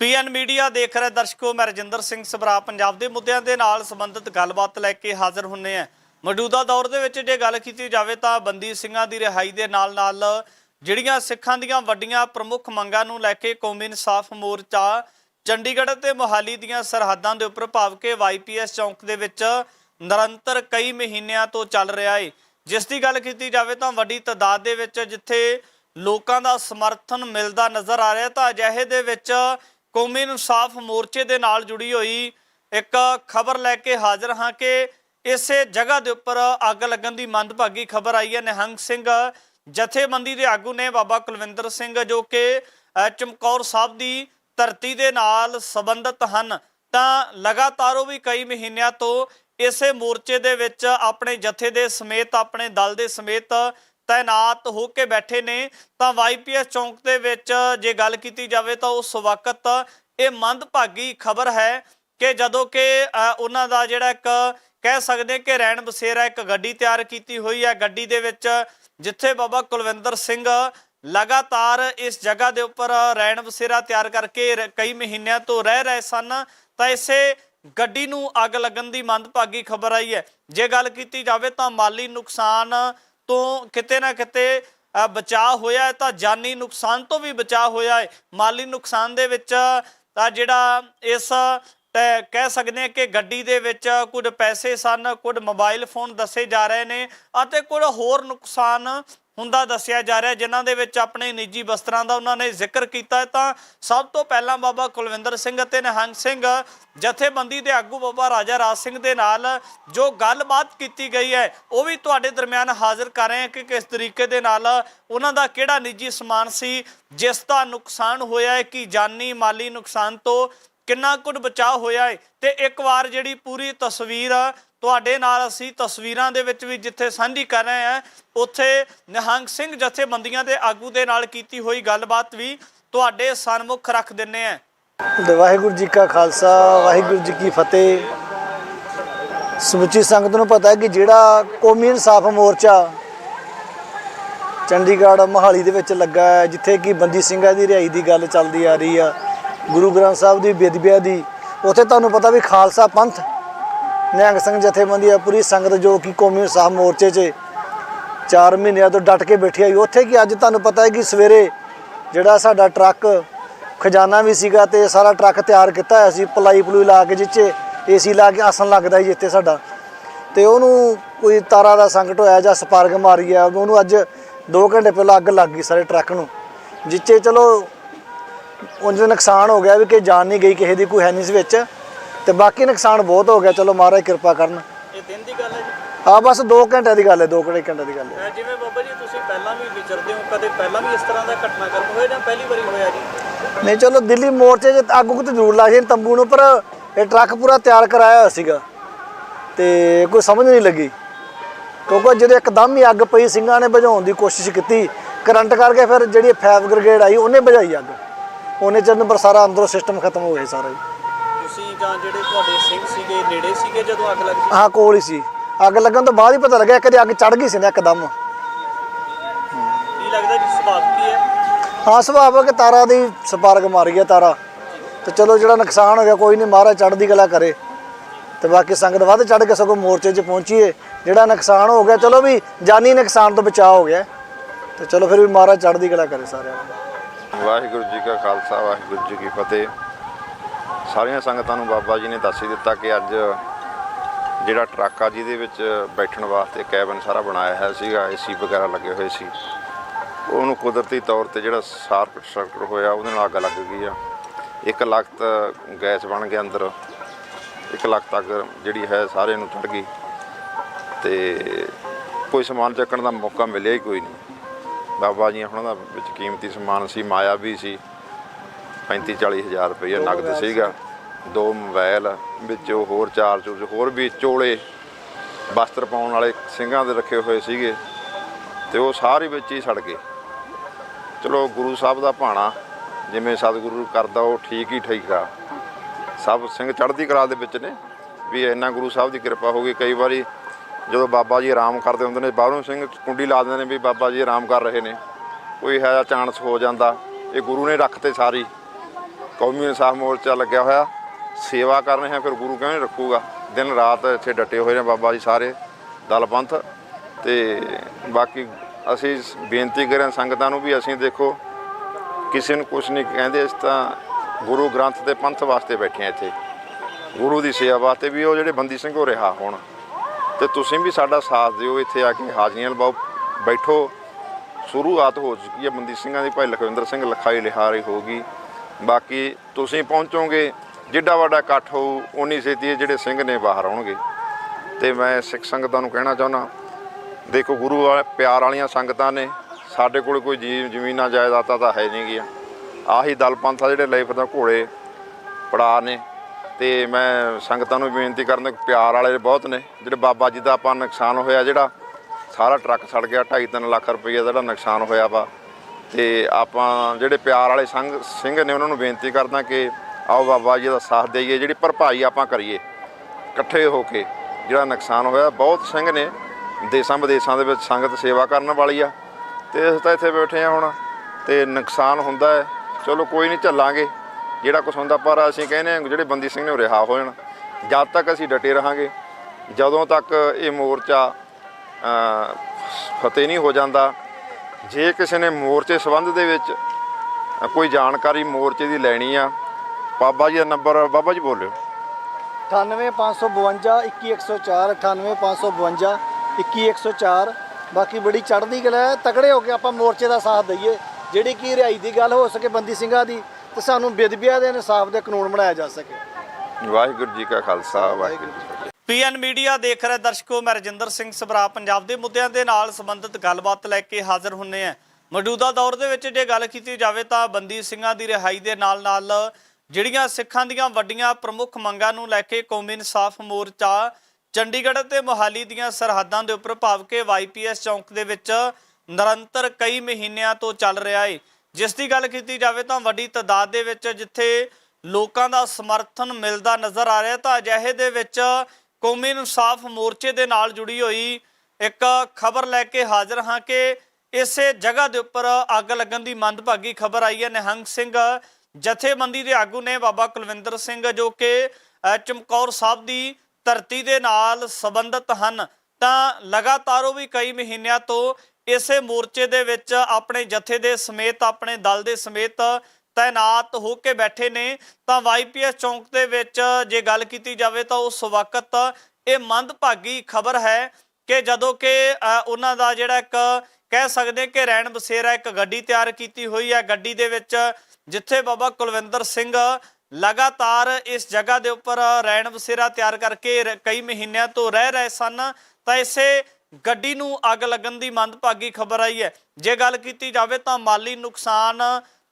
Peon media ਦੇਖ ਰਹੇ ਦਰਸ਼ਕੋ, ਮੈਂ ਰਜਿੰਦਰ ਸਿੰਘ ਸਭਰਾ, ਪੰਜਾਬ ਦੇ ਮੁੱਦਿਆਂ ਦੇ ਨਾਲ ਸੰਬੰਧਿਤ ਗੱਲਬਾਤ ਲੈ ਕੇ ਹਾਜ਼ਰ ਹੁੰਨੇ ਆ। ਮੌਜੂਦਾ ਦੌਰ ਦੇ ਵਿੱਚ ਜੇ ਗੱਲ ਕੀਤੀ ਜਾਵੇ ਤਾਂ ਬੰਦੀ ਸਿੰਘਾਂ ਦੀ ਰਿਹਾਈ ਦੇ ਨਾਲ ਨਾਲ ਜਿਹੜੀਆਂ ਸਿੱਖਾਂ ਦੀਆਂ ਵੱਡੀਆਂ ਪ੍ਰਮੁੱਖ ਮੰਗਾਂ ਨੂੰ ਲੈ ਕੇ ਕੌਮੀ ਇਨਸਾਫ ਮੋਰਚਾ ਚੰਡੀਗੜ੍ਹ ਅਤੇ ਮੋਹਾਲੀ ਦੀਆਂ ਸਰਹੱਦਾਂ ਦੇ ਉੱਪਰ ਭਾਵ ਕੇ ਵਾਈਪੀਐਸ ਚੌਂਕ ਦੇ ਵਿੱਚ ਨਿਰੰਤਰ ਕਈ ਮਹੀਨਿਆਂ ਤੋਂ ਚੱਲ ਰਿਹਾ ਏ। ਜਿਸ ਦੀ ਗੱਲ ਕੀਤੀ ਜਾਵੇ ਤਾਂ ਵੱਡੀ ਤਾਦਾਦ ਦੇ ਵਿੱਚ ਜਿੱਥੇ ਲੋਕਾਂ ਦਾ ਸਮਰਥਨ ਮਿਲਦਾ ਨਜ਼ਰ ਆ ਰਿਹਾ ਤਾਂ ਅਜਿਹੇ ਦੇ ਵਿੱਚ ਕੌਮੀ ਇਨਸਾਫ ਮੋਰਚੇ ਦੇ ਨਾਲ ਜੁੜੀ ਹੋਈ ਇੱਕ ਖਬਰ ਲੈ ਕੇ ਹਾਜ਼ਰ ਹਾਂ ਕਿ ਇਸੇ ਜਗ੍ਹਾ ਦੇ ਉੱਪਰ ਅੱਗ ਲੱਗਣ ਦੀ ਮੰਦਭਾਗੀ ਖਬਰ ਆਈ ਹੈ। ਨਿਹੰਗ ਸਿੰਘ ਜਥੇਬੰਦੀ ਦੇ ਆਗੂ ਨੇ ਬਾਬਾ ਕੁਲਵਿੰਦਰ ਸਿੰਘ ਜੋ ਕਿ ਚਮਕੌਰ ਸਾਹਿਬ ਦੀ ਧਰਤੀ ਦੇ ਨਾਲ ਸੰਬੰਧਿਤ ਹਨ, ਤਾਂ ਲਗਾਤਾਰ ਉਹ ਵੀ ਕਈ ਮਹੀਨਿਆਂ ਤੋਂ ਇਸੇ ਮੋਰਚੇ ਦੇ ਵਿੱਚ ਆਪਣੇ ਜਥੇ ਦੇ ਸਮੇਤ, ਆਪਣੇ ਦਲ ਦੇ ਸਮੇਤ ਤਾਇਨਾਤ ਹੋ ਕੇ ਬੈਠੇ ਨੇ, ਤਾਂ ਵਾਈਪੀਐਸ ਚੌਂਕ ਦੇ ਵਿੱਚ ਜੇ ਗੱਲ ਕੀਤੀ ਜਾਵੇ ਤਾਂ ਉਸ ਵਕਤ ਇਹ ਮੰਦਭਾਗੀ ਖਬਰ ਹੈ ਕਿ ਜਦੋਂ ਕਿ ਉਹਨਾਂ ਦਾ ਜਿਹੜਾ ਇੱਕ ਕਹਿ ਸਕਦੇ ਕਿ ਰੈਣ ਬਸੇਰਾ ਇੱਕ ਗੱਡੀ ਤਿਆਰ ਕੀਤੀ ਹੋਈ ਹੈ। ਗੱਡੀ ਦੇ ਵਿੱਚ ਜਿੱਥੇ ਬਾਬਾ ਕੁਲਵਿੰਦਰ ਸਿੰਘ ਲਗਾਤਾਰ ਇਸ ਜਗ੍ਹਾ ਦੇ ਉੱਪਰ ਰੈਣ ਬਸੇਰਾ ਤਿਆਰ ਕਰਕੇ ਰ- ਕਈ ਮਹੀਨਿਆਂ ਤੋਂ ਰਹਿ ਰਹੇ ਸਨ, ਤਾਂ ਇਸੇ ਗੱਡੀ ਨੂੰ ਅੱਗ ਲੱਗਣ ਦੀ ਮੰਦਭਾਗੀ ਖਬਰ ਆਈ ਹੈ। ਜੇ ਗੱਲ ਕੀਤੀ ਜਾਵੇ ਤਾਂ ਮਾਲੀ ਨੁਕਸਾਨ ਤੋਂ ਕਿਤੇ ਨਾ ਕਿਤੇ ਬਚਾਅ ਹੋਇਆ ਹੈ, ਤਾਂ ਜਾਨੀ ਨੁਕਸਾਨ ਤੋਂ ਵੀ ਬਚਾਅ ਹੋਇਆ ਹੈ। ਮਾਲੀ ਨੁਕਸਾਨ ਦੇ ਵਿੱਚ ਤਾਂ ਜਿਹੜਾ ਇਸ ਕਹਿ ਸਕਦੇ ਹਾਂ ਕਿ ਗੱਡੀ ਦੇ ਵਿੱਚ ਕੁਝ ਪੈਸੇ ਸਨ, ਕੁਝ ਮੋਬਾਈਲ ਫੋਨ ਦੱਸੇ ਜਾ ਰਹੇ ਨੇ ਅਤੇ ਕੁਝ ਹੋਰ ਨੁਕਸਾਨ ਹੁੰਦਾ ਦੱਸਿਆ ਜਾ ਰਿਹਾ, ਜਿਨ੍ਹਾਂ ਦੇ ਵਿੱਚ ਆਪਣੇ ਨਿੱਜੀ ਵਸਤਰਾਂ ਦਾ ਉਹਨਾਂ ਨੇ ਜ਼ਿਕਰ ਕੀਤਾ ਹੈ। ਤਾਂ ਸਭ ਤੋਂ ਪਹਿਲਾਂ ਬਾਬਾ ਕੁਲਵਿੰਦਰ ਸਿੰਘ ਅਤੇ ਨਿਹੰਗ ਸਿੰਘ, ਜਥੇਬੰਦੀ ਦੇ ਆਗੂ ਬਾਬਾ ਰਾਜਾ ਰਾਜ ਸਿੰਘ ਦੇ ਨਾਲ ਜੋ ਗੱਲਬਾਤ ਕੀਤੀ ਗਈ ਹੈ, ਉਹ ਵੀ ਤੁਹਾਡੇ ਦਰਮਿਆਨ ਹਾਜ਼ਰ ਕਰ ਰਹੇ ਹਾਂ ਕਿ ਕਿਸ ਤਰੀਕੇ ਦੇ ਨਾਲ ਉਹਨਾਂ ਦਾ ਕਿਹੜਾ ਨਿੱਜੀ ਸਮਾਨ ਸੀ, ਜਿਸ ਦਾ ਨੁਕਸਾਨ ਹੋਇਆ ਹੈ, ਕਿ ਜਾਨੀ ਮਾਲੀ ਨੁਕਸਾਨ ਤੋਂ ਕਿੰਨਾ ਕੁਝ ਬਚਾਅ ਹੋਇਆ ਹੈ। ਤੇ ਇੱਕ ਵਾਰ ਜਿਹੜੀ ਪੂਰੀ ਤਸਵੀਰ ਤੁਹਾਡੇ ਨਾਲ ਅਸੀਂ ਤਸਵੀਰਾਂ ਦੇ ਵਿੱਚ ਵੀ ਜਿੱਥੇ ਸਾਂਝੀ ਕਰ ਰਹੇ ਹਾਂ, ਉੱਥੇ ਨਿਹੰਗ ਸਿੰਘ ਜਥੇਬੰਦੀਆਂ ਦੇ ਆਗੂ ਦੇ ਨਾਲ ਕੀਤੀ ਹੋਈ ਗੱਲਬਾਤ ਵੀ ਤੁਹਾਡੇ ਸਨਮੁਖ ਰੱਖ ਦਿੰਨੇ ਆ ਵਾਹਿਗੁਰੂ ਜੀ ਕਾ ਖਾਲਸਾ, ਵਾਹਿਗੁਰੂ ਜੀ ਕੀ ਫਤਿਹ। ਸਮੁੱਚੀ ਸੰਗਤ ਨੂੰ ਪਤਾ ਹੈ ਕਿ ਜਿਹੜਾ ਕੌਮੀ ਇਨਸਾਫ ਮੋਰਚਾ ਚੰਡੀਗੜ੍ਹ ਮੋਹਾਲੀ ਦੇ ਵਿੱਚ ਲੱਗਾ ਹੈ, ਜਿੱਥੇ ਕਿ ਬੰਦੀ ਸਿੰਘਾਂ ਦੀ ਰਿਹਾਈ ਦੀ ਗੱਲ ਚੱਲਦੀ ਆ ਰਹੀ ਆ, ਗੁਰੂ ਗ੍ਰੰਥ ਸਾਹਿਬ ਦੀ ਬੇਦਬੀਆਂ ਦੀ, ਉੱਥੇ ਤੁਹਾਨੂੰ ਪਤਾ ਵੀ ਖਾਲਸਾ ਪੰਥ ਨਿਹੰਗ ਸਿੰਘ ਜਥੇਬੰਦੀ ਆ, ਪੂਰੀ ਸੰਗਤ ਜੋ ਕਿ ਕੌਮੀ ਸਾਹਿਬ ਮੋਰਚੇ 'ਚ 4 ਮਹੀਨਿਆਂ ਤੋਂ ਡਟ ਕੇ ਬੈਠੀ ਆਈ। ਉੱਥੇ ਕਿ ਅੱਜ ਤੁਹਾਨੂੰ ਪਤਾ ਹੈ ਕਿ ਸਵੇਰੇ ਜਿਹੜਾ ਸਾਡਾ ਟਰੱਕ ਖਜ਼ਾਨਾ ਵੀ ਸੀਗਾ ਤੇ ਸਾਰਾ ਟਰੱਕ ਤਿਆਰ ਕੀਤਾ ਹੋਇਆ ਸੀ, ਪਲਾਈ ਪਲੂਈ ਲਾ ਕੇ ਜਿੱਚੇ ਏਸੀ ਲਾ ਕੇ ਆਸਣ ਲੱਗਦਾ ਜੀ ਇੱਥੇ ਸਾਡਾ। ਤੇ ਉਹਨੂੰ ਕੋਈ ਤਾਰਾ ਦਾ ਸੰਕਟ ਹੋਇਆ ਜਾਂ ਸਪਾਰਕ ਮਾਰੀ ਆ, ਉਹਨੂੰ ਅੱਜ 2 ਘੰਟੇ ਪਹਿਲਾਂ ਅੱਗ ਲੱਗ ਗਈ ਸਾਰੇ ਟਰੱਕ ਨੂੰ ਜਿੱਚੇ ਚਲੋ ਉਂਝ ਨੁਕਸਾਨ ਹੋ ਗਿਆ ਵੀ ਕਿ ਜਾਨ ਨਹੀਂ ਗਈ ਕਿਸੇ ਦੀ, ਕੋਈ ਹੈ ਨਹੀਂ ਸੀ ਵਿੱਚ। ਤੇ ਬਾਕੀ ਨੁਕਸਾਨ ਬਹੁਤ ਹੋ ਗਿਆ। ਚਲੋ ਮਹਾਰਾਜ ਕਿਰਪਾ ਕਰਨ। ਇਹ ਦਿਨ ਦੀ ਗੱਲ ਹੈ ਜੀ? ਆ ਬਸ 2 ਘੰਟੇ ਦੀ ਗੱਲ ਹੈ 2 ਘੰਟੇ ਦੀ ਗੱਲ ਹੈ। ਜਿਵੇਂ ਬਾਬਾ ਜੀ ਤੁਸੀਂ ਪਹਿਲਾਂ ਵੀ ਵਿਚਰਦੇ ਹੋ ਕਦੇ ਪਹਿਲਾਂ ਵੀ ਇਸ ਤਰ੍ਹਾਂ ਦਾ ਘਟਨਾਕ੍ਰਮ ਹੋਇਆ ਜਾਂ ਪਹਿਲੀ ਵਾਰੀ ਹੋਇਆ ਜੀ? ਨਹੀਂ ਚਲੋ ਦਿੱਲੀ ਮੋਰਚੇ 'ਚ ਅੱਗ ਉੱਗ ਤੇ ਜ਼ਰੂਰ ਲਾਏ ਸੀ ਤੰਬੂ ਨੂੰ ਪਰ ਇਹ ਟਰੱਕ ਪੂਰਾ ਤਿਆਰ ਕਰਾਇਆ ਹੋਇਆ ਸੀਗਾ। ਤੇ ਕੋਈ ਸਮਝ ਨਹੀਂ ਲੱਗੀ। ਕਿਉਂਕਿ ਜਦੋਂ ਇੱਕਦਮ ਹੀ ਅੱਗ ਪਈ ਸਿੰਘਾਂ ਨੇ ਬੁਝਾਉਣ ਦੀ ਕੋਸ਼ਿਸ਼ ਕੀਤੀ ਕਰੰਟ ਕਰਕੇ ਫਿਰ ਜਿਹੜੀ ਫਾਇਰ ਬ੍ਰਿਗੇਡ ਆਈ ਉਹਨੇ ਬੁਝਾਈ ਅੱਗ। ਉਹਨੇ ਚੰਨ ਪਰ ਸਾਰਾ ਅੰਦਰੋਂ ਸਿਸਟਮ ਖਤਮ ਹੋ ਗਿਆ ਸਾਰਾ ਹੀ ਤੁਸੀਂ ਜਾਂ ਜਿਹੜੇ ਤੁਹਾਡੇ ਸਿੰਘ ਸੀਗੇ ਨੇੜੇ ਸੀਗੇ ਜਦੋਂ ਅੱਗ ਲੱਗੀ ਆਹ ਕੋਲ ਹੀ ਸੀ। ਅੱਗ ਲੱਗਣ ਤੋਂ ਬਾਅਦ ਹੀ ਪਤਾ ਲੱਗਿਆ ਕਦੇ ਅੱਗ ਚੜ ਗਈ ਸੀ ਨਾ ਇੱਕਦਮ। ਕੀ ਲੱਗਦਾ ਜੀ ਸੁਭਾਅ ਕੀ ਹੈ? ਹਾਂ ਸੁਭਾਵਕ ਤਾਰਾ ਦੀ ਸਪਾਰਕ ਮਾਰ ਗਿਆ ਤਾਰਾ। ਤੇ ਚਲੋ ਜਿਹੜਾ ਨੁਕਸਾਨ ਹੋ ਗਿਆ ਕੋਈ ਨਹੀਂ ਮਹਾਰਾਜ ਚੜ੍ਹਦੀ ਕਲਾ ਕਰੇ। ਤੇ ਬਾਕੀ ਸੰਗਤ ਵੱਧ ਚੜ੍ਹ ਕੇ ਸਗੋਂ ਮੋਰਚੇ 'ਚ ਪਹੁੰਚੀਏ। ਜਿਹੜਾ ਨੁਕਸਾਨ ਹੋ ਗਿਆ ਚਲੋ ਵੀ ਜਾਨੀ ਨੁਕਸਾਨ ਤੋਂ ਬਚਾਅ ਹੋ ਗਿਆ। ਤੇ ਚਲੋ ਫਿਰ ਵੀ ਮਹਾਰਾਜ ਚੜ੍ਹਦੀ ਕਲਾ ਕਰੇ ਸਾਰਿਆਂ ਨੂੰ। ਵਾਹਿਗੁਰੂ ਜੀ ਕਾ ਖਾਲਸਾ ਵਾਹਿਗੁਰੂ ਜੀ ਕੀ ਫਤਿਹ। ਸਾਰੀਆਂ ਸੰਗਤਾਂ ਨੂੰ ਬਾਬਾ ਜੀ ਨੇ ਦੱਸ ਹੀ ਦਿੱਤਾ ਕਿ ਅੱਜ ਜਿਹੜਾ ਟਰੱਕ ਆ ਜਿਹਦੇ ਵਿੱਚ ਬੈਠਣ ਵਾਸਤੇ ਕੈਬਨ ਸਾਰਾ ਬਣਾਇਆ ਹੋਇਆ ਸੀਗਾ, ਏਸੀ ਵਗੈਰਾ ਲੱਗੇ ਹੋਏ ਸੀ। ਉਹਨੂੰ ਕੁਦਰਤੀ ਤੌਰ ਤੇ ਜਿਹੜਾ ਸ਼ਾਰਟ ਸਰਕਟ ਹੋਇਆ, ਉਹਦੇ ਨਾਲ ਅੱਗ ਲੱਗ ਗਈ ਆ। ਇੱਕ ਲਖਤ ਗੈਸ ਬਣ ਗਿਆ ਅੰਦਰ। ਇੱਕ ਲਖਤ ਅੱਗ ਜਿਹੜੀ ਹੈ ਸਾਰੇ ਨੂੰ ਚੜ ਗਈ। ਤੇ ਕੋਈ ਸਮਾਨ ਚੱਕਣ ਦਾ ਮੌਕਾ ਮਿਲਿਆ ਹੀ ਕੋਈ ਨਹੀਂ। ਬਾਬਾ ਜੀ ਉਹਨਾਂ ਦਾ ਵਿੱਚ ਕੀਮਤੀ ਸਮਾਨ ਸੀ, ਮਾਇਆ ਵੀ ਸੀ। 35 40 ਹਜ਼ਾਰ ਰੁਪਏ ਨਗਦ ਸੀਗਾ ਦੋ ਮੋਬਾਈਲ ਵਿੱਚ ਉਹ ਹੋਰ ਚਾਰ ਚੂਰ ਹੋਰ ਵੀ ਚੋਲੇ ਵਸਤਰ ਪਾਉਣ ਵਾਲੇ ਸਿੰਘਾਂ ਦੇ ਰੱਖੇ ਹੋਏ ਸੀਗੇ ਤੇ ਉਹ ਸਾਰੇ ਵਿੱਚ ਹੀ ਸੜ ਗਏ। ਚਲੋ ਗੁਰੂ ਸਾਹਿਬ ਦਾ ਭਾਣਾ ਜਿਵੇਂ ਸਤਿਗੁਰੂ ਕਰਦਾ ਉਹ ਠੀਕ ਹੀ ਠੀਕ ਆ। ਸਭ ਸਿੰਘ ਚੜ੍ਹਦੀ ਕਲਾ ਦੇ ਵਿੱਚ ਨੇ ਵੀ ਇੰਨਾ ਗੁਰੂ ਸਾਹਿਬ ਦੀ ਕਿਰਪਾ ਹੋ ਗਈ। ਕਈ ਵਾਰੀ ਜਦੋਂ ਬਾਬਾ ਜੀ ਆਰਾਮ ਕਰਦੇ ਹੁੰਦੇ ਨੇ ਬਾਹਰੋਂ ਸਿੰਘ ਕੁੰਡੀ ਲਾ ਦਿੰਦੇ ਨੇ ਵੀ ਬਾਬਾ ਜੀ ਆਰਾਮ ਕਰ ਰਹੇ ਨੇ। ਕੋਈ ਹੈ ਚਾਂਸ ਹੋ ਜਾਂਦਾ ਇਹ ਗੁਰੂ ਨੇ ਰੱਖਤੇ ਸਾਰੀ। ਕੌਮੀ ਇਨਸਾਫ ਮੋਰਚਾ ਲੱਗਿਆ ਹੋਇਆ। ਸੇਵਾ ਕਰ ਰਹੇ ਹਾਂ, ਫਿਰ ਗੁਰੂ ਕਿਵੇਂ ਰੱਖੂਗਾ? ਦਿਨ ਰਾਤ ਇੱਥੇ ਡਟੇ ਹੋਏ ਨੇ ਬਾਬਾ ਜੀ ਸਾਰੇ ਦਲ ਪੰਥ। ਤੇ ਬਾਕੀ ਅਸੀਂ ਬੇਨਤੀ ਕਰਾਂ ਸੰਗਤਾਂ ਨੂੰ ਵੀ ਅਸੀਂ ਦੇਖੋ, ਕਿਸੇ ਨੂੰ ਕੁਝ ਨਹੀਂ ਕਹਿੰਦੇ ਅਸੀਂ ਤਾਂ ਗੁਰੂ ਗ੍ਰੰਥ ਦੇ ਪੰਥ ਵਾਸਤੇ ਬੈਠੇ ਹਾਂ ਇੱਥੇ। ਗੁਰੂ ਦੀ ਸੇਵਾ ਵਾਸਤੇ ਵੀ ਉਹ ਜਿਹੜੇ ਬੰਦੀ ਸਿੰਘ ਹੋ ਰਿਹਾ ਹੋਣ। ਤੇ ਤੁਸੀਂ ਵੀ ਸਾਡਾ ਸਾਥ ਦਿਓ, ਇੱਥੇ ਆ ਕੇ ਹਾਜ਼ਰੀਆਂ ਲਵਾਓ, ਬੈਠੋ। ਸ਼ੁਰੂਆਤ ਹੋ ਚੁੱਕੀ ਹੈ ਬੰਦੀ ਸਿੰਘਾਂ ਦੀ, ਭਾਈ ਲਖਵਿੰਦਰ ਸਿੰਘ ਲਖਾਈ ਲਿਹਾਰੀ ਹੋਗੀ ਬਾਕੀ ਤੁਸੀਂ ਪਹੁੰਚੋਗੇ, ਜਿੱਡਾ ਵੱਡਾ ਇਕੱਠ ਹੋਊ ਉਨੀ ਛੇਤੀ ਜਿਹੜੇ ਸਿੰਘ ਨੇ ਬਾਹਰ ਆਉਣਗੇ। ਤੇ ਮੈਂ ਸਿੱਖ ਸੰਗਤਾਂ ਨੂੰ ਕਹਿਣਾ ਚਾਹੁੰਦਾ, ਦੇਖੋ ਗੁਰੂ ਵਾਲੇ ਪਿਆਰ ਵਾਲੀਆਂ ਸੰਗਤਾਂ ਨੇ, ਸਾਡੇ ਕੋਲ ਕੋਈ ਜੀਵ ਜ਼ਮੀਨਾਂ ਜਾਇਦਾਦਾਂ ਤਾਂ ਹੈ ਨਹੀਂ ਗਿਆ। ਆਹੀ ਦਲ ਪੰਥਾ ਜਿਹੜੇ ਲਾਈਫ ਦਾ ਘੋੜੇ ਪੜਾ ਨੇ। ਤੇ ਮੈਂ ਸੰਗਤਾਂ ਨੂੰ ਬੇਨਤੀ ਕਰਨ ਪਿਆਰ ਵਾਲੇ ਬਹੁਤ ਨੇ, ਜਿਹੜੇ ਬਾਬਾ ਜੀ ਦਾ ਆਪਾਂ ਨੁਕਸਾਨ ਹੋਇਆ, ਜਿਹੜਾ ਸਾਰਾ ਟਰੱਕ ਸੜ ਗਿਆ 2.5 ਲੱਖ ਰੁਪਏ ਦਾ ਜਿਹੜਾ ਨੁਕਸਾਨ ਹੋਇਆ ਵਾ। ਤੇ ਆਪਾਂ ਜਿਹੜੇ ਪਿਆਰ ਵਾਲੇ ਸੰਘ ਸਿੰਘ ਨੇ ਉਹਨਾਂ ਨੂੰ ਬੇਨਤੀ ਕਰਦਾ ਕਿ ਆਓ ਬਾਬਾ ਜੀ ਦਾ ਸਾਥ ਦੇਈਏ, ਜਿਹੜੀ ਭਰਪਾਈ ਆਪਾਂ ਕਰੀਏ, ਇਕੱਠੇ ਹੋ ਕੇ ਜਿਹੜਾ ਨੁਕਸਾਨ ਹੋਇਆ, ਬਹੁਤ ਸਿੰਘ ਨੇ ਦੇਸ਼ਾਂ ਵਿਦੇਸ਼ਾਂ ਦੇ ਵਿੱਚ ਸੰਗਤ ਸੇਵਾ ਕਰਨ ਵਾਲੀ ਆ, ਤੇ ਅਸੀਂ ਤਾਂ ਇੱਥੇ ਬੈਠੇ ਆ ਹੁਣ, ਤੇ ਨੁਕਸਾਨ ਹੁੰਦਾ ਹੈ। ਚਲੋ ਕੋਈ ਨਹੀਂ ਝੱਲਾਂਗੇ, ਜਿਹੜਾ ਕੁਝ ਹੁੰਦਾ, ਪਰ ਅਸੀਂ ਕਹਿੰਦੇ ਹਾਂ ਜਿਹੜੇ ਬੰਦੀ ਸਿੰਘ ਨੇ ਉਹ ਰਿਹਾ ਹੋ ਜਾਣ ਜਦ ਤੱਕ ਅਸੀਂ ਡਟੇ ਰਹਾਂਗੇ, ਜਦੋਂ ਤੱਕ ਇਹ ਮੋਰਚਾ ਫਤਿਹ ਨਹੀਂ ਹੋ ਜਾਂਦਾ ਜੇ ਕਿਸੇ ਨੇ ਮੋਰਚੇ ਸੰਬੰਧ ਦੇ ਵਿੱਚ ਕੋਈ ਜਾਣਕਾਰੀ ਮੋਰਚੇ ਦੀ ਲੈਣੀ ਆ ਬਾਬਾ ਜੀ ਦਾ ਨੰਬਰ ਬਾਬਾ ਜੀ ਬੋਲਿਓ। 98552 21104 98552 21104 ਬਾਕੀ ਬੜੀ ਚੜ੍ਹਦੀ ਗੱਲ ਹੈ ਤਕੜੇ ਹੋ ਕੇ ਆਪਾਂ ਮੋਰਚੇ ਦਾ ਸਾਥ ਦਈਏ। ਜਿਹੜੀ ਕੀ ਰਿਹਾਈ ਦੀ ਗੱਲ ਹੋ ਸਕੇ ਬੰਦੀ ਸਿੰਘਾਂ ਦੀ ਤੇ ਸਾਨੂੰ ਬਿਦਬਿਆ ਦੇ ਇਨਸਾਫ ਦੇ ਕਾਨੂੰਨ ਬਣਾਇਆ ਜਾ ਸਕੇ। ਵਾਹਿਗੁਰੂ ਜੀ ਕਾ ਖਾਲਸਾ ਵਾਹਿਗੁਰੂ ਜੀ ਪੀਐਨ ਮੀਡੀਆ ਦੇਖ ਰਹੇ ਦਰਸ਼ਕੋ, ਮੈਂ ਰਜਿੰਦਰ ਸਿੰਘ ਸਭਰਾ, ਪੰਜਾਬ ਦੇ ਮੁੱਦਿਆਂ ਦੇ ਨਾਲ ਸੰਬੰਧਿਤ ਗੱਲਬਾਤ ਲੈ ਕੇ ਹਾਜ਼ਰ ਹੁੰਨੇ ਆ। ਮੌਜੂਦਾ ਦੌਰ ਦੇ ਵਿੱਚ ਜੇ ਗੱਲ ਕੀਤੀ ਜਾਵੇ ਤਾਂ ਬੰਦੀ ਸਿੰਘਾਂ ਦੀ ਰਿਹਾਈ ਦੇ ਨਾਲ ਨਾਲ ਜਿਹੜੀਆਂ ਸਿੱਖਾਂ ਦੀਆਂ ਵੱਡੀਆਂ ਪ੍ਰਮੁੱਖ ਮੰਗਾਂ ਨੂੰ ਲੈ ਕੇ ਕੌਮੀ ਇਨਸਾਫ ਮੋਰਚਾ ਚੰਡੀਗੜ੍ਹ ਤੇ ਮੋਹਾਲੀ ਦੀਆਂ ਸਰਹੱਦਾਂ ਦੇ ਉੱਪਰ ਭਾਵ ਕੇ ਵਾਈਪੀਐਸ ਚੌਂਕ ਦੇ ਵਿੱਚ ਨਿਰੰਤਰ ਕਈ ਮਹੀਨਿਆਂ ਤੋਂ ਚੱਲ ਰਿਹਾ ਏ। ਜਿਸ ਦੀ ਗੱਲ ਕੀਤੀ ਜਾਵੇ ਤਾਂ ਵੱਡੀ ਤਦਾਦ ਦੇ ਵਿੱਚ ਜਿੱਥੇ ਲੋਕਾਂ ਦਾ ਸਮਰਥਨ ਮਿਲਦਾ ਨਜ਼ਰ ਆ ਰਿਹਾ ਤਾਂ ਅਜਿਹੇ ਦੇ ਵਿੱਚ ਕੌਮੀ ਇਨਸਾਫ ਮੋਰਚੇ ਦੇ ਨਾਲ ਜੁੜੀ ਹੋਈ ਇੱਕ ਖਬਰ ਲੈ ਕੇ ਹਾਜ਼ਰ ਹਾਂ ਕਿ ਇਸੇ ਜਗ੍ਹਾ ਦੇ ਉੱਪਰ ਅੱਗ ਲੱਗਣ ਦੀ ਮੰਦਭਾਗੀ ਖਬਰ ਆਈ ਹੈ। ਨਿਹੰਗ ਸਿੰਘ ਜਥੇਬੰਦੀ ਦੇ ਆਗੂ ਨੇ ਬਾਬਾ ਕੁਲਵਿੰਦਰ ਸਿੰਘ ਜੋ ਕਿ ਚਮਕੌਰ ਸਾਹਿਬ ਦੀ ਧਰਤੀ ਦੇ ਨਾਲ ਸੰਬੰਧਿਤ ਹਨ, ਤਾਂ ਲਗਾਤਾਰ ਉਹ ਵੀ ਕਈ ਮਹੀਨਿਆਂ ਤੋਂ ਇਸੇ ਮੋਰਚੇ ਦੇ ਵਿੱਚ ਆਪਣੇ ਜਥੇ ਦੇ ਸਮੇਤ, ਆਪਣੇ ਦਲ ਦੇ ਸਮੇਤ ਤਾਇਨਾਤ ਹੋ ਕੇ ਬੈਠੇ ਨੇ, ਤਾਂ ਵਾਈਪੀਐਸ ਚੌਂਕ ਦੇ ਵਿੱਚ ਜੇ ਗੱਲ ਕੀਤੀ ਜਾਵੇ ਤਾਂ ਉਸ ਵਕਤ ਇਹ ਮੰਦਭਾਗੀ ਖਬਰ ਹੈ ਕਿ ਜਦੋਂ ਕਿ ਉਹਨਾਂ ਦਾ ਜਿਹੜਾ ਇੱਕ ਕਹਿ ਸਕਦੇ ਕਿ ਰੈਣ ਬਸੇਰਾ ਇੱਕ ਗੱਡੀ ਤਿਆਰ ਕੀਤੀ ਹੋਈ ਹੈ। ਗੱਡੀ ਦੇ ਵਿੱਚ ਜਿੱਥੇ ਬਾਬਾ ਕੁਲਵਿੰਦਰ ਸਿੰਘ ਲਗਾਤਾਰ ਇਸ ਜਗ੍ਹਾ ਦੇ ਉੱਪਰ ਰੈਣ ਬਸੇਰਾ ਤਿਆਰ ਕਰਕੇ ਰ- ਕਈ ਮਹੀਨਿਆਂ ਤੋਂ ਰਹਿ ਰਹੇ ਸਨ, ਤਾਂ ਇਸੇ ਗੱਡੀ ਨੂੰ ਅੱਗ ਲੱਗਣ ਦੀ ਮੰਦਭਾਗੀ ਖਬਰ ਆਈ ਹੈ। ਜੇ ਗੱਲ ਕੀਤੀ ਜਾਵੇ ਤਾਂ ਮਾਲੀ ਨੁਕਸਾਨ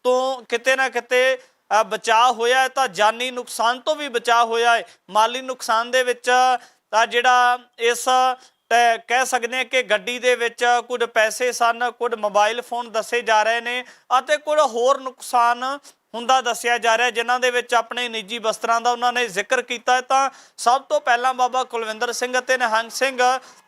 ਤੋਂ ਕਿਤੇ ਨਾ ਕਿਤੇ ਬਚਾਅ ਹੋਇਆ ਹੈ, ਤਾਂ ਜਾਨੀ ਨੁਕਸਾਨ ਤੋਂ ਵੀ ਬਚਾਅ ਹੋਇਆ ਹੈ। ਮਾਲੀ ਨੁਕਸਾਨ ਦੇ ਵਿੱਚ, ਤਾਂ ਜਿਹੜਾ ਇਸ ਕਹਿ ਸਕਦੇ ਹਾਂ ਕਿ ਗੱਡੀ ਦੇ ਵਿੱਚ ਕੁਝ ਪੈਸੇ ਸਨ, ਕੁਝ ਮੋਬਾਈਲ ਫੋਨ ਦੱਸੇ ਜਾ ਰਹੇ ਨੇ ਅਤੇ ਕੁਝ ਹੋਰ ਨੁਕਸਾਨ ਹੁੰਦਾ ਦੱਸਿਆ ਜਾ ਰਿਹਾ ਜਿਨ੍ਹਾਂ ਦੇ ਵਿੱਚ ਆਪਣੇ ਨਿੱਜੀ ਵਸਤਰਾਂ ਦਾ ਉਹਨਾਂ ਨੇ ਜ਼ਿਕਰ ਕੀਤਾ ਹੈ। ਤਾਂ ਸਭ ਤੋਂ ਪਹਿਲਾਂ ਬਾਬਾ ਕੁਲਵਿੰਦਰ ਸਿੰਘ ਅਤੇ ਨਿਹੰਗ ਸਿੰਘ,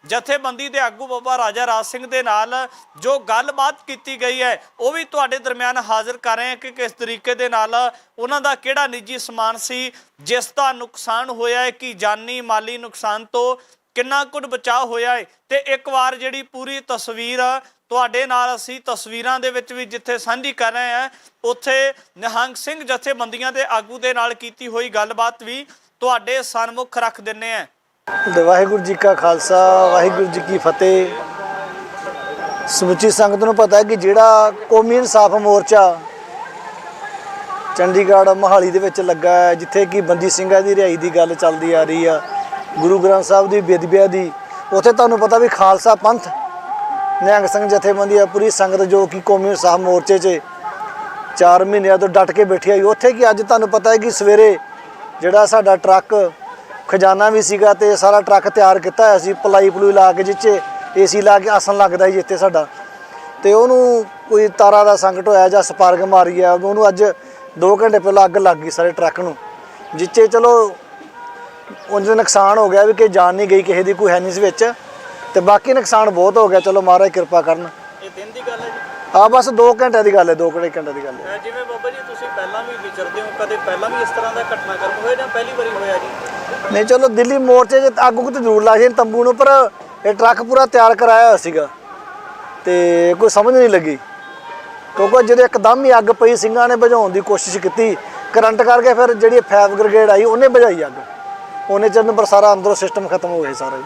ਜਥੇਬੰਦੀ ਦੇ ਆਗੂ ਬਾਬਾ ਰਾਜਾ ਰਾਜ ਸਿੰਘ ਦੇ ਨਾਲ ਜੋ ਗੱਲਬਾਤ ਕੀਤੀ ਗਈ ਹੈ, ਉਹ ਵੀ ਤੁਹਾਡੇ ਦਰਮਿਆਨ ਹਾਜ਼ਰ ਕਰ ਰਹੇ ਹਾਂ ਕਿ ਕਿਸ ਤਰੀਕੇ ਦੇ ਨਾਲ ਉਹਨਾਂ ਦਾ ਕਿਹੜਾ ਨਿੱਜੀ ਸਮਾਨ ਸੀ, ਜਿਸ ਦਾ ਨੁਕਸਾਨ ਹੋਇਆ ਹੈ, ਕਿ ਜਾਨੀ ਮਾਲੀ ਨੁਕਸਾਨ ਤੋਂ ਕਿੰਨਾ ਕੁਝ ਬਚਾਅ ਹੋਇਆ ਹੈ। ਤੇ ਇੱਕ ਵਾਰ ਜਿਹੜੀ ਪੂਰੀ ਤਸਵੀਰ ਤੁਹਾਡੇ ਨਾਲ ਅਸੀਂ ਤਸਵੀਰਾਂ ਦੇ ਵਿੱਚ ਵੀ ਜਿੱਥੇ ਸਾਂਝੀ ਕਰ ਰਹੇ ਹਾਂ, ਉੱਥੇ ਨਿਹੰਗ ਸਿੰਘ ਜਥੇਬੰਦੀਆਂ ਦੇ ਆਗੂ ਦੇ ਨਾਲ ਕੀਤੀ ਹੋਈ ਗੱਲਬਾਤ ਵੀ ਤੁਹਾਡੇ ਸਨਮੁਖ ਰੱਖ ਦਿੰਨੇ ਆ ਵਾਹਿਗੁਰੂ ਜੀ ਕਾ ਖਾਲਸਾ, ਵਾਹਿਗੁਰੂ ਜੀ ਕੀ ਫਤਿਹ। ਸਮੁੱਚੀ ਸੰਗਤ ਨੂੰ ਪਤਾ ਹੈ ਕਿ ਜਿਹੜਾ ਕੌਮੀ ਇਨਸਾਫ ਮੋਰਚਾ ਚੰਡੀਗੜ੍ਹ ਮੋਹਾਲੀ ਦੇ ਵਿੱਚ ਲੱਗਾ ਹੈ, ਜਿੱਥੇ ਕਿ ਬੰਦੀ ਸਿੰਘਾਂ ਦੀ ਰਿਹਾਈ ਦੀ ਗੱਲ ਚੱਲਦੀ ਆ ਰਹੀ ਆ, ਗੁਰੂ ਗ੍ਰੰਥ ਸਾਹਿਬ ਦੀ ਬੇਦਬੀਆਂ ਦੀ, ਉੱਥੇ ਤੁਹਾਨੂੰ ਪਤਾ ਵੀ ਖਾਲਸਾ ਪੰਥ ਨਿਹੰਗ ਸਿੰਘ ਜਥੇਬੰਦੀ ਆ, ਪੂਰੀ ਸੰਗਤ ਜੋ ਕਿ ਕੌਮੀ ਸਾਹਿਬ ਮੋਰਚੇ 'ਚ 4 ਮਹੀਨਿਆਂ ਤੋਂ ਡਟ ਕੇ ਬੈਠੀ ਆਈ ਉੱਥੇ ਕਿ ਅੱਜ ਤੁਹਾਨੂੰ ਪਤਾ ਹੈ ਕਿ ਸਵੇਰੇ ਜਿਹੜਾ ਸਾਡਾ ਟਰੱਕ ਖਜ਼ਾਨਾ ਵੀ ਸੀਗਾ ਤੇ ਸਾਰਾ ਟਰੱਕ ਤਿਆਰ ਕੀਤਾ ਹੋਇਆ ਸੀ, ਪਲਾਈ ਪਲੂਈ ਲਾ ਕੇ ਜਿੱਚੇ ਏਸੀ ਲਾ ਕੇ ਆਸਣ ਲੱਗਦਾ ਜੀ ਇੱਥੇ ਸਾਡਾ। ਤੇ ਉਹਨੂੰ ਕੋਈ ਤਾਰਾ ਦਾ ਸੰਕਟ ਹੋਇਆ ਜਾਂ ਸਪਾਰਕ ਮਾਰੀ ਆ, ਉਹਨੂੰ ਅੱਜ 2 ਘੰਟੇ ਪਹਿਲਾਂ ਅੱਗ ਲੱਗ ਗਈ ਸਾਰੇ ਟਰੱਕ ਨੂੰ ਜਿੱਚੇ ਚਲੋ ਉਂਝ ਨੁਕਸਾਨ ਹੋ ਗਿਆ ਵੀ ਕਿ ਜਾਨ ਨਹੀਂ ਗਈ ਕਿਸੇ ਦੀ, ਕੋਈ ਹੈ ਨਹੀਂ ਇਸ ਵਿੱਚ। ਤੇ ਬਾਕੀ ਨੁਕਸਾਨ ਬਹੁਤ ਹੋ ਗਿਆ। ਚਲੋ ਮਹਾਰਾਜ ਕਿਰਪਾ ਕਰਨ। ਇਹ ਦਿਨ ਦੀ ਗੱਲ ਹੈ ਜੀ। ਆ ਬਸ 2 ਘੰਟੇ ਦੀ ਗੱਲ ਹੈ 2 ਘੰਟੇ ਦੀ ਗੱਲ ਹੈ। ਅਹ ਜਿਵੇਂ ਬਾਬਾ ਜੀ ਤੁਸੀਂ ਪਹਿਲਾਂ ਵੀ ਵਿਚਰਦੇ ਹੋ ਕਦੇ ਪਹਿਲਾਂ ਵੀ ਇਸ ਤਰ੍ਹਾਂ ਦਾ ਘਟਨਾਕ੍ਰਮ ਹੋਇਆ ਜਾਂ ਪਹਿਲੀ ਵਾਰੀ ਹੋਇਆ ਜੀ? ਨਹੀਂ ਚਲੋ ਦਿੱਲੀ ਮੋਰਚੇ 'ਚ ਅੱਗ ਉੱਗ ਤੇ ਜ਼ਰੂਰ ਲਾ ਸੀ ਤੰਬੂ ਨੂੰ ਪਰ ਇਹ ਟਰੱਕ ਪੂਰਾ ਤਿਆਰ ਕਰਾਇਆ ਹੋਇਆ ਸੀਗਾ। ਤੇ ਕੋਈ ਸਮਝ ਨਹੀਂ ਲੱਗੀ। ਕਿਉਂਕਿ ਜਦੋਂ ਇੱਕਦਮ ਹੀ ਅੱਗ ਪਈ ਸਿੰਘਾਂ ਨੇ ਬੁਝਾਉਣ ਦੀ ਕੋਸ਼ਿਸ਼ ਕੀਤੀ ਕਰੰਟ ਕਰਕੇ ਫਿਰ ਜਿਹੜੀ ਫਾਇਰ ਬ੍ਰਿਗੇਡ ਆਈ ਉਹਨੇ ਬੁਝਾਈ ਅੱਗ। ਉਹਨੇ ਚਿਰ ਨੂੰ ਪਰ ਸਾਰਾ ਅੰਦਰੋਂ ਸਿਸਟਮ ਖਤਮ ਹੋ ਗਿਆ ਸੀ ਸਾਰਾ ਜੀ।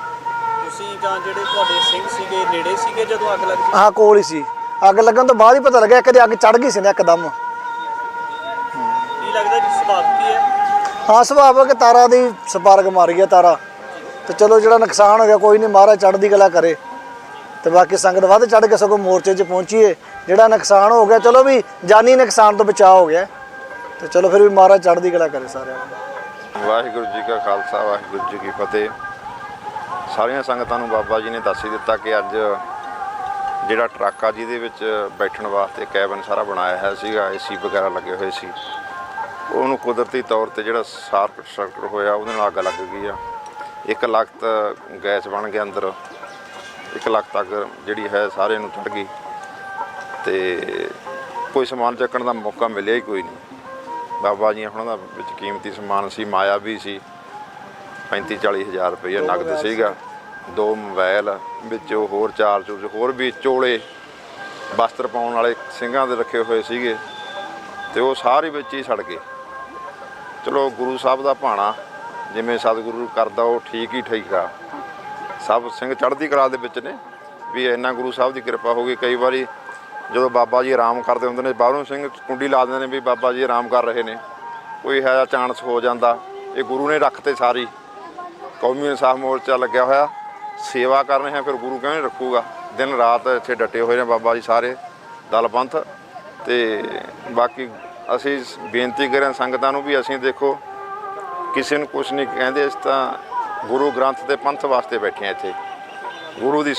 ਤੁਸੀਂ ਜਾਂ ਜਿਹੜੇ ਤੁਹਾਡੇ ਸਿੰਘ ਸੀਗੇ ਨੇੜੇ ਸੀਗੇ ਜਦੋਂ ਅੱਗ ਲੱਗੀ ਆਹ ਕੋਲ ਹੀ ਸੀ। ਅੱਗ ਲੱਗਣ ਤੋਂ ਬਾਅਦ ਹੀ ਪਤਾ ਲੱਗਿਆ ਕਦੇ ਅੱਗ ਚੜ ਗਈ ਸੀ ਨਾ ਇੱਕਦਮ। ਕੀ ਲੱਗਦਾ ਜੀ ਸੁਭਾਅ ਕੀ ਹੈ? ਹਾਂ ਸੁਭਾਵਕ ਤਾਰਾ ਦੀ ਸਪਾਰਕ ਮਾਰ ਗਿਆ ਤਾਰਾ। ਤੇ ਚਲੋ ਜਿਹੜਾ ਨੁਕਸਾਨ ਹੋ ਗਿਆ ਕੋਈ ਨਹੀਂ ਮਹਾਰਾਜ ਚੜ੍ਹਦੀ ਕਲਾ ਕਰੇ। ਤੇ ਬਾਕੀ ਸੰਗਤ ਵੱਧ ਚੜ੍ਹ ਕੇ ਸਗੋਂ ਮੋਰਚੇ 'ਚ ਪਹੁੰਚੀਏ। ਜਿਹੜਾ ਨੁਕਸਾਨ ਹੋ ਗਿਆ ਚਲੋ ਵੀ ਜਾਨੀ ਨੁਕਸਾਨ ਤੋਂ ਬਚਾਅ ਹੋ ਗਿਆ। ਤੇ ਚਲੋ ਫਿਰ ਵੀ ਮਹਾਰਾਜ ਚੜ੍ਹਦੀ ਕਲਾ ਕਰੇ ਸਾਰਿਆਂ ਨੂੰ। ਵਾਹਿਗੁਰੂ ਜੀ ਕਾ ਖਾਲਸਾ ਵਾਹਿਗੁਰੂ ਜੀ ਕੀ ਫਤਿਹ। ਸਾਰੀਆਂ ਸੰਗਤਾਂ ਨੂੰ ਬਾਬਾ ਜੀ ਨੇ ਦੱਸ ਹੀ ਦਿੱਤਾ ਕਿ ਅੱਜ ਜਿਹੜਾ ਟਰੱਕ ਆ ਜਿਹਦੇ ਵਿੱਚ ਬੈਠਣ ਵਾਸਤੇ ਕੈਬਨ ਸਾਰਾ ਬਣਾਇਆ ਹੈ ਸੀਗਾ ਏਸੀ ਵਗੈਰਾ ਲੱਗੇ ਹੋਏ ਸੀ। ਉਹਨੂੰ ਕੁਦਰਤੀ ਤੌਰ ਤੇ ਜਿਹੜਾ ਸ਼ਾਰਟ ਸਰਕਟ ਹੋਇਆ ਉਹਦੇ ਨਾਲ ਅੱਗ ਲੱਗ ਗਈ ਆ। ਇੱਕ ਲੱਖ ਗੈਸ ਬਣ ਗਿਆ ਅੰਦਰ। ਇੱਕ ਲੱਖ ਤੱਕ ਜਿਹੜੀ ਹੈ ਸਾਰੇ ਨੂੰ ਚੜ ਗਈ ਤੇ ਕੋਈ ਸਮਾਨ ਚੱਕਣ ਦਾ ਮੌਕਾ ਮਿਲਿਆ ਹੀ ਕੋਈ ਨਹੀਂ। ਬਾਬਾ ਜੀ ਉਹਨਾਂ ਦਾ ਵਿੱਚ ਕੀਮਤੀ ਸਮਾਨ ਸੀ ਮਾਇਆ ਵੀ ਸੀ। 35 40 ਹਜ਼ਾਰ ਰੁਪਏ ਨਗਦ ਸੀਗਾ। ਦੋ ਮੋਬਾਈਲ ਵਿੱਚ ਉਹ ਹੋਰ ਚਾਰ ਚੂਰ ਹੋਰ ਵੀ ਚੋਲੇ ਵਸਤਰ ਪਾਉਣ ਵਾਲੇ ਸਿੰਘਾਂ ਦੇ ਰੱਖੇ ਹੋਏ ਸੀਗੇ, ਤੇ ਉਹ ਸਾਰੇ ਵਿੱਚ ਹੀ ਸੜ ਗਏ। ਚਲੋ ਗੁਰੂ ਸਾਹਿਬ ਦਾ ਭਾਣਾ, ਜਿਵੇਂ ਸਤਿਗੁਰੂ ਕਰਦਾ, ਉਹ ਠੀਕ ਹੀ ਠੀਕ ਆ। ਸਭ ਸਿੰਘ ਚੜ੍ਹਦੀ ਕਲਾ ਦੇ ਵਿੱਚ ਨੇ, ਵੀ ਇੰਨਾ ਗੁਰੂ ਸਾਹਿਬ ਦੀ ਕਿਰਪਾ ਹੋ ਗਈ। ਕਈ ਵਾਰੀ ਜਦੋਂ ਬਾਬਾ ਜੀ ਆਰਾਮ ਕਰਦੇ ਹੁੰਦੇ ਨੇ, ਬਾਹਰੋਂ ਸਿੰਘ ਕੁੰਡੀ ਲਾ ਦਿੰਦੇ ਨੇ ਵੀ ਬਾਬਾ ਜੀ ਆਰਾਮ ਕਰ ਰਹੇ ਨੇ। ਕੋਈ ਹੈ ਚਾਂਸ ਹੋ ਜਾਂਦਾ, ਇਹ ਗੁਰੂ ਨੇ ਰੱਖਤੇ ਸਾਰੀ। ਕੌਮੀ ਇਨਸਾਫ ਮੋਰਚਾ ਲੱਗਿਆ ਹੋਇਆ ਸੇਵਾ ਕਰ ਰਹੇ ਹਾਂ, ਫਿਰ ਗੁਰੂ ਕਿਉਂ ਨਹੀਂ ਰੱਖੂਗਾ? ਦਿਨ ਰਾਤ ਇੱਥੇ ਡਟੇ ਹੋਏ ਨੇ ਬਾਬਾ ਜੀ ਸਾਰੇ ਦਲ ਪੰਥ ਤੇ ਬਾਕੀ ਅਸੀਂ ਬੇਨਤੀ ਕਰਾਂ ਸੰਗਤਾਂ ਨੂੰ ਵੀ ਅਸੀਂ ਦੇਖੋ, ਕਿਸੇ ਨੂੰ ਕੁਝ ਨਹੀਂ ਕਹਿੰਦੇ ਅਸੀਂ ਤਾਂ ਗੁਰੂ ਗ੍ਰੰਥ ਦੇ ਪੰਥ ਵਾਸਤੇ ਬੈਠੇ ਹਾਂ ਇੱਥੇ। ਗੁਰੂ ਦੀ